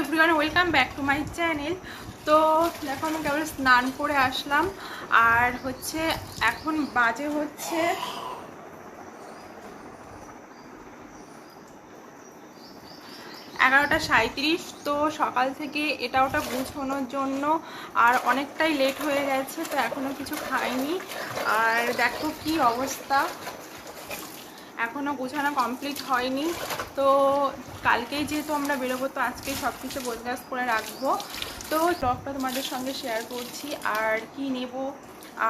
Everyone welcome back to my channel তো দেখো, আমি কেবল স্নান করে আসলাম। আর হচ্ছে, এখন বাজে হচ্ছে এগারোটা সাঁত্রিশ তো সকাল থেকে এটা ওটা গুছোনোর জন্য আর অনেকটাই লেট হয়ে গেছে, তো এখনও কিছু খাইনি। আর দেখো কি অবস্থা। এখনও গোছানো কমপ্লিট হয়নি। তো কালকেই যেহেতু আমরা বেরোবো, তো আজকেই সব কিছু বোঝাস করে রাখব। তো ব্লগটা তোমাদের সঙ্গে শেয়ার করছি, আর কি নেব,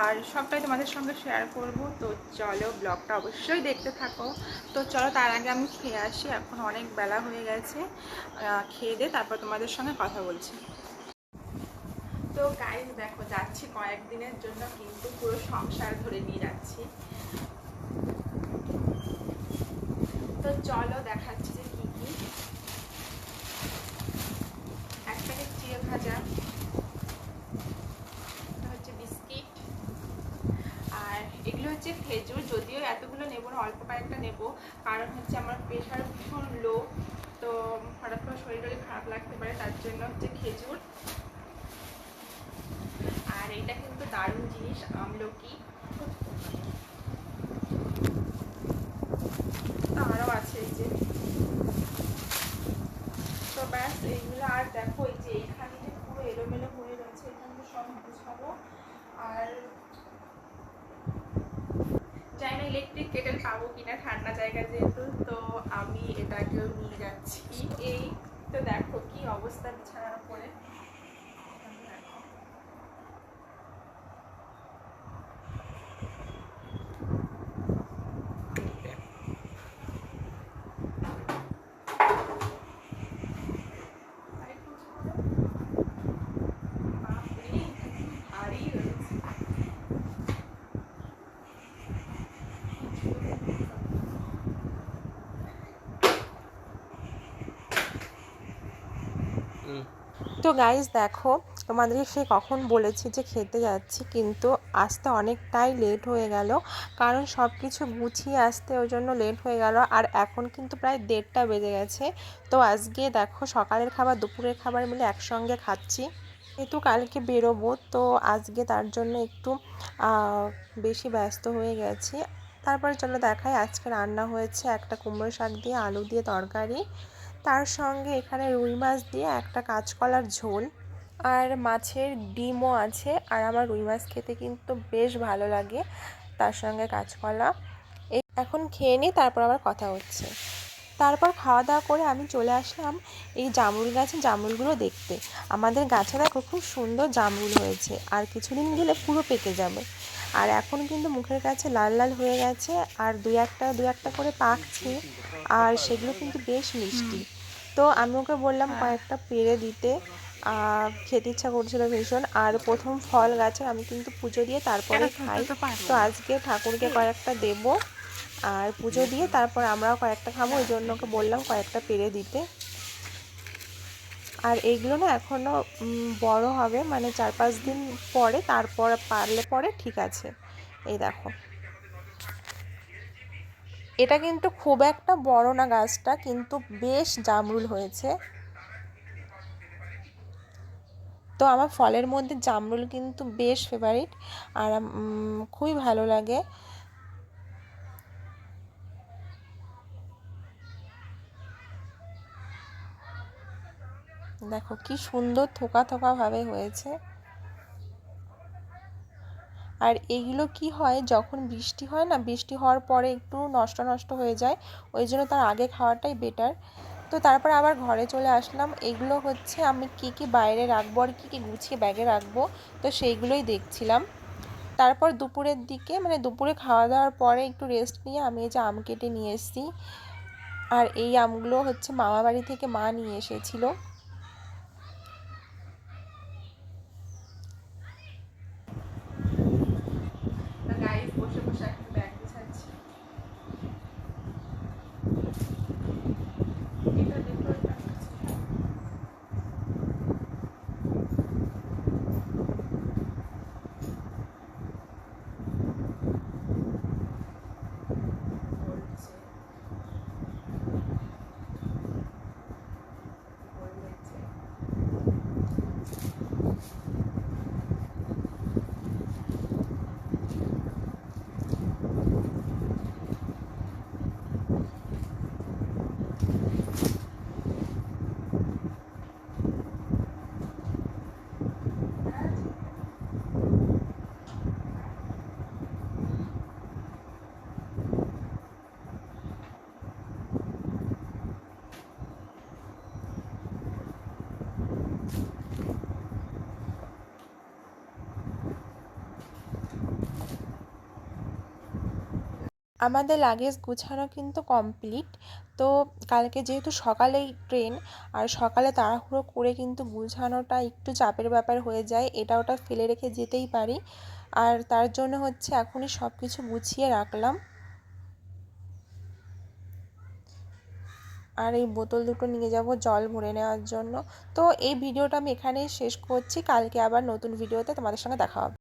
আর সবটাই তোমাদের সঙ্গে শেয়ার করব। তো চলো ব্লগটা অবশ্যই দেখতে থাকো। তো চলো তার আগে আমি খেয়ে আসি, এখন অনেক বেলা হয়ে গেছে। খেয়ে দিয়ে তারপর তোমাদের সঙ্গে কথা বলছি। তো গাইজ দেখো যাচ্ছি কয়েকদিনের জন্য, কিন্তু পুরো সংসার ধরে নিয়ে যাচ্ছি। তো চলো দেখাচ্ছি যে কি কি। এক প্যাকেট চিড়ে ভাজা হচ্ছে বিস্কিট, আর এগুলো হচ্ছে খেজুর, যদিও এতগুলো নেব না, অল্প কয়েকটা নেব, কারণ হচ্ছে আমার প্রেশার ভীষণ লো তো হঠাৎ করে শরীর টরীর খারাপ লাগতে পারে, তার জন্য হচ্ছে খেজুর। আর এটা কিন্তু দারুণ জিনিস, আমলকি আরও আছে এই যে তো ব্যাস এইগুলো আর দেখো এই যে এইখানে যে পুরো এলোমেলো হয়ে রয়েছে, এখানে সব গুছাবো। আর যাই না ইলেকট্রিক কেটেল পাবো কিনা, ঠান্ডা জায়গা যেহেতু, তো আমি এটাকেও নিয়ে যাচ্ছি। এই তো দেখো কি অবস্থা বিছানার উপরে এখানে দেখো। আরেকটু উঁচু করো। বাপরে, ভারী রয়েছে। তো গাইজ দেখো, তোমাদেরকে সে কখন বলেছি যে খেতে যাচ্ছি, কিন্তু আসতে অনেকটাই লেট হয়ে গেল। কারণ সব কিছু গুছিয়ে আসতে ওই জন্য লেট হয়ে গেল। আর এখন কিন্তু প্রায় দেড়টা বেজে গেছে। তো আজকে দেখো, সকালের খাবার, দুপুরের খাবার মিলে একসঙ্গে খাচ্ছি। যেহেতু কালকে বেরোবো, তো আজকে তার জন্য একটু বেশি ব্যস্ত হয়ে গেছি। তারপরে চলো দেখাই, আজকে রান্না হয়েছে একটা কুমড়ো শাক দিয়ে, আলু দিয়ে তরকারি। তার সঙ্গে এখানে রুই মাছ দিয়ে একটা কাঁচকলার ঝোল আর মাছের ডিমও আছে আর আমার রুই মাছ খেতে কিন্তু বেশ ভালো লাগে তার সঙ্গে কাঁচকলা। এখন খেয়ে নিই, তারপর আবার কথা হচ্ছে। তারপর খাওয়া দাওয়া করে আমি চলে আসলাম এই জামরুল গাছে জামরুলগুলো দেখতে। আমাদের গাছে দেখো খুব সুন্দর জামরুল হয়েছে আর কিছুদিন গেলে পুরো পেকে যাবে। আর এখন কিন্তু মুখের কাছে লাল লাল হয়ে গেছে আর দুই একটা দুই একটা করে পাকছে আর সেগুলো কিন্তু বেশ মিষ্টি। তো আমি ওকে বললাম কয়েকটা পেরে দিতে। খেতে ইচ্ছা করছিল ভীষণ। আর প্রথম ফল গাছে আমি কিন্তু পুজো দিয়ে তারপরে খাই। তো আজকে ঠাকুরকে কয়েকটা দেব। আর পুজো দিয়ে তারপর আমরাও কয়েকটা খাব। ওই জন্য ওকে বললাম কয়েকটা পেরে দিতে। আর এইগুলো না এখনও বড় হবে। মানে চার পাঁচ দিন পরে তারপর পারলে পরে ঠিক আছে। এই দেখো। এটা কিন্তু খুব একটা বড় না গাছটা, কিন্তু বেশ জামরুল হয়েছে। তো আমার ফলের মধ্যে জামরুল কিন্তু বেশ ফেভারিট আর খুবই ভালো লাগে। দেখো কি সুন্দর থোকা থোকা ভাবে হয়েছে। আর এইগুলো কি হয়, যখন বৃষ্টি হয় না, বৃষ্টি হওয়ার পরে একটু নষ্ট নষ্ট হয়ে যায়, ওই জন্য তার আগে খাওয়াটাই বেটার তো তারপর আবার ঘরে চলে আসলাম, এগুলো হচ্ছে আমি কি কি বাইরে রাখব আর কী কী গুছিয়ে ব্যাগে রাখব, তো সেইগুলোই দেখছিলাম। তারপর দুপুরের দিকে মানে দুপুরে খাওয়া দাওয়ার পরে একটু রেস্ট নিয়ে আমি এই যে আম কেটে নিয়ে এসেছি। আর এই আমগুলো হচ্ছে মামা বাড়ি থেকে মা নিয়ে এসেছিল গাইস বসে বসে একটা ব্যাগ গুছাচ্ছি এটা দেখো এটা বলছে বললে আমাদের লাগেজ গুছানো কিন্তু কমপ্লিট তো কালকে যেহেতু সকালেই ট্রেন আর সকালে তাড়াহুড়ো করে কিন্তু গুছানোটা একটু চাপের ব্যাপার হয়ে যায়, এটা ওটা ফেলে রেখে যেতেই পারি। আর তার জন্য হচ্ছে এখনই সব কিছু গুছিয়ে রাখলাম। আর এই বোতল দুটো নিয়ে যাব জল ভরে নেওয়ার জন্য। তো এই ভিডিওটা আমি এখানেই শেষ করছি, কালকে আবার নতুন ভিডিওতে তোমাদের সঙ্গে দেখা হবে।